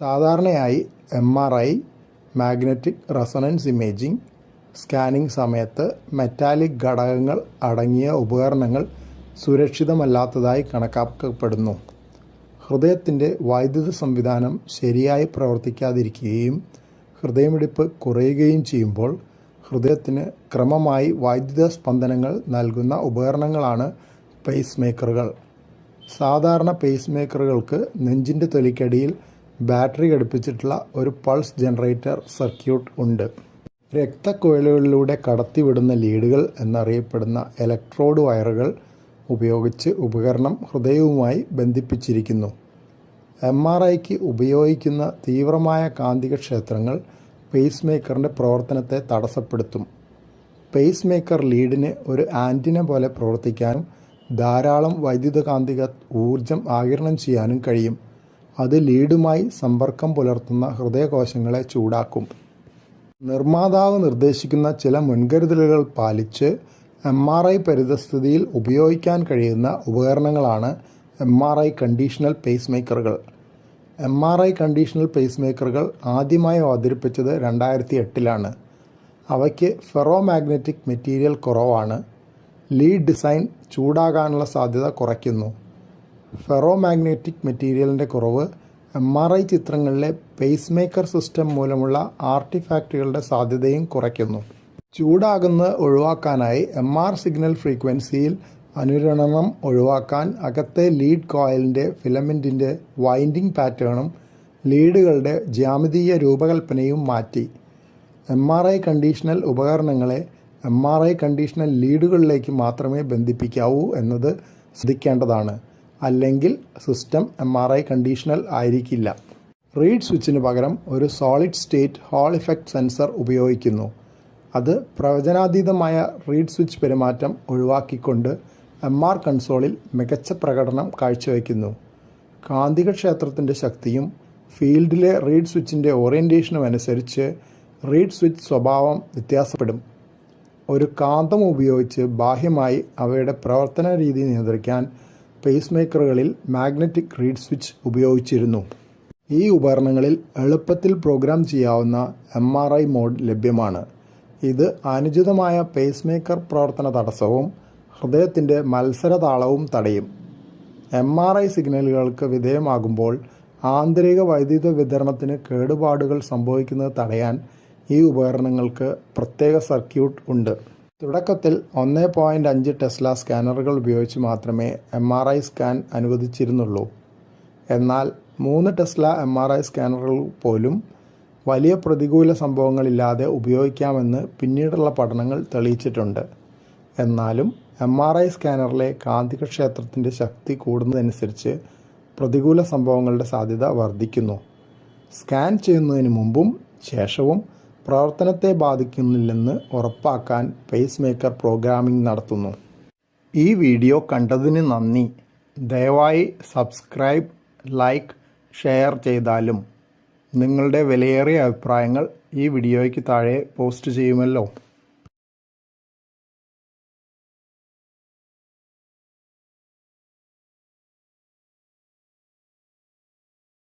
സാധാരണയായി M R I magnetic resonance imaging scanning സമയത്ത് metallic ഘടകങ്ങൾ അടങ്ങിയ ഉപകരണങ്ങൾ സുരക്ഷിതമല്ലാത്തതായി കണക്കാക്കപ്പെടുന്നു. ഹൃദയത്തിന്റെ വൈദ്യുത സംവിധാനം ശരിയായി പ്രവർത്തിക്കാതിരിക്കുകയും ഹൃദയമിടിപ്പ് കുറയുകയും ചെയ്യുമ്പോൾ ഹൃദയത്തിന് ക്രമമായി വൈദ്യുത സ്പന്ദനങ്ങൾ നൽകുന്ന ഉപകരണങ്ങളാണ് പേസ് മേക്കറുകൾ സാധാരണ പേസ് മേക്കറുകൾക്ക് നെഞ്ചിന്റെ തൊലിക്കടിയിൽ ബാറ്ററി ഘടിപ്പിച്ചിട്ടുള്ള ഒരു പൾസ് ജനറേറ്റർ സർക്യൂട്ട് ഉണ്ട്. രക്തക്കുഴലുകളിലൂടെ കടത്തിവിടുന്ന ലീഡുകൾ എന്നറിയപ്പെടുന്ന ഇലക്ട്രോഡ് വയറുകൾ ഉപയോഗിച്ച് ഉപകരണം ഹൃദയവുമായി ബന്ധിപ്പിച്ചിരിക്കുന്നു. എം ആർ ഐക്ക് ഉപയോഗിക്കുന്ന തീവ്രമായ കാന്തിക ക്ഷേത്രങ്ങൾ പേസ് മേക്കറിന്റെ പ്രവർത്തനത്തെ തടസ്സപ്പെടുത്തും. പേസ് മേക്കർ ലീഡിന് ഒരു ആന്റിന പോലെ പ്രവർത്തിക്കാനും ധാരാളം വൈദ്യുതകാന്തിക ഊർജം ആകിരണം ചെയ്യാനും കഴിയും. അത് ലീഡുമായി സമ്പർക്കം പുലർത്തുന്ന ഹൃദയകോശങ്ങളെ ചൂടാക്കും. നിർമ്മാതാവ് നിർദ്ദേശിക്കുന്ന ചില മുൻകരുതലുകൾ പാലിച്ച് എം ആർ ഐ പരിതസ്ഥിതിയിൽ ഉപയോഗിക്കാൻ കഴിയുന്ന ഉപകരണങ്ങളാണ് M R I conditional pace മേക്കറുകൾ M R I conditional pace മേക്കറുകൾ ആദ്യമായി അവതരിപ്പിച്ചത് രണ്ടായിരത്തി എട്ടിലാണ് അവയ്ക്ക് ഫെറോ മാഗ്നറ്റിക് മെറ്റീരിയൽ കുറവാണ്. ലീഡ് ഡിസൈൻ ചൂടാകാനുള്ള സാധ്യത കുറയ്ക്കുന്നു. ഫെറോ മാഗ്നറ്റിക് മെറ്റീരിയലിന്റെ കുറവ് എം ആർ ഐ ചിത്രങ്ങളിലെ പേസ് മേക്കർ സിസ്റ്റം മൂലമുള്ള ആർട്ടിഫാക്റ്റുകളുടെ സാധ്യതയും കുറയ്ക്കുന്നു. ചൂടാകുന്നത് ഒഴിവാക്കാനായി എം ആർ സിഗ്നൽ ഫ്രീക്വൻസിയിൽ അനുരണനം ഒഴിവാക്കാൻ അകത്തെ ലീഡ് കോയിലിന്റെ ഫിലമെന്റിന്റെ വൈൻഡിംഗ് പാറ്റേണും ലീഡുകളുടെ ജ്യാമിതീയ രൂപകൽപ്പനയും മാറ്റി. എം ആർ ഐ കണ്ടീഷണൽ ഉപകരണങ്ങളെ എം ആർ ഐ കണ്ടീഷണൽ ലീഡുകളിലേക്ക് മാത്രമേ ബന്ധിപ്പിക്കാവൂ എന്നത് ശ്രദ്ധിക്കേണ്ടതാണ്. അല്ലെങ്കിൽ system M R I conditional ആയിരിക്കില്ല. റീഡ് സ്വിച്ചിന് പകരം ഒരു solid state Hall effect sensor ഉപയോഗിക്കുന്നു. അത് പ്രവചനാതീതമായ റീഡ് സ്വിച്ച് പെരുമാറ്റം ഒഴിവാക്കിക്കൊണ്ട് എം ആർ കൺസോളിൽ മികച്ച പ്രകടനം കാഴ്ചവെക്കുന്നു. കാന്തികക്ഷേത്രത്തിന്റെ ശക്തിയും ഫീൽഡിലെ റീഡ് സ്വിച്ചിന്റെ ഓറിയന്റേഷനും അനുസരിച്ച് റീഡ് സ്വിച്ച് സ്വഭാവം വ്യത്യാസപ്പെടും. ഒരു കാന്തം ഉപയോഗിച്ച് ബാഹ്യമായി അവയുടെ പ്രവർത്തന രീതി നിയന്ത്രിക്കാൻ പേസ് മേക്കറുകളിൽ മാഗ്നറ്റിക് റീഡ് സ്വിച്ച് ഉപയോഗിച്ചിരുന്നു. ഈ ഉപകരണങ്ങളിൽ എളുപ്പത്തിൽ പ്രോഗ്രാം ചെയ്യാവുന്ന എം ആർ ഐ മോഡ് ലഭ്യമാണ്. ഇത് അനുചിതമായ പേസ് മേക്കർ പ്രവർത്തന തടസ്സവും ഹൃദയത്തിന്റെ മത്സരതാളവും തടയും. എം ആർ ഐ സിഗ്നലുകൾക്ക് വിധേയമാകുമ്പോൾ ആന്തരിക വൈദ്യുത വിതരണത്തിന് കേടുപാടുകൾ സംഭവിക്കുന്നത് തടയാൻ ഈ ഉപകരണങ്ങൾക്ക് പ്രത്യേക സർക്യൂട്ട് ഉണ്ട്. തുടക്കത്തിൽ ഒന്ന് പോയിന്റ് അഞ്ച് ടെസ്ല സ്കാനറുകൾ ഉപയോഗിച്ച് മാത്രമേ എം ആർ ഐ സ്കാൻ അനുവദിച്ചിരുന്നുള്ളൂ. എന്നാൽ മൂന്ന് ടെസ്ല എം ആർ ഐ സ്കാനറുകൾ പോലും വലിയ പ്രതികൂല സംഭവങ്ങളില്ലാതെ ഉപയോഗിക്കാമെന്ന് പിന്നീടുള്ള പഠനങ്ങൾ തെളിയിച്ചിട്ടുണ്ട്. എന്നാലും എം ആർ ഐ സ്കാനറിലെ കാന്തിക ക്ഷേത്രത്തിന്റെ ശക്തി കൂടുന്നതനുസരിച്ച് പ്രതികൂല സംഭവങ്ങളുടെ സാധ്യത വർദ്ധിക്കുന്നു. സ്കാൻ ചെയ്യുന്നതിന് മുമ്പും ശേഷവും പ്രവർത്തനത്തെ ബാധിക്കുന്നില്ലെന്ന് ഉറപ്പാക്കാൻ പേസ് മേക്കർ പ്രോഗ്രാമിംഗ് നടത്തുന്നു. ഈ വീഡിയോ കണ്ടതിന് നന്ദി. ദയവായി സബ്സ്ക്രൈബ് ലൈക്ക് ഷെയർ ചെയ്താലും നിങ്ങളുടെ വിലയേറിയ അഭിപ്രായങ്ങൾ ഈ വീഡിയോയ്ക്ക് താഴെ പോസ്റ്റ് ചെയ്യുമല്ലോ.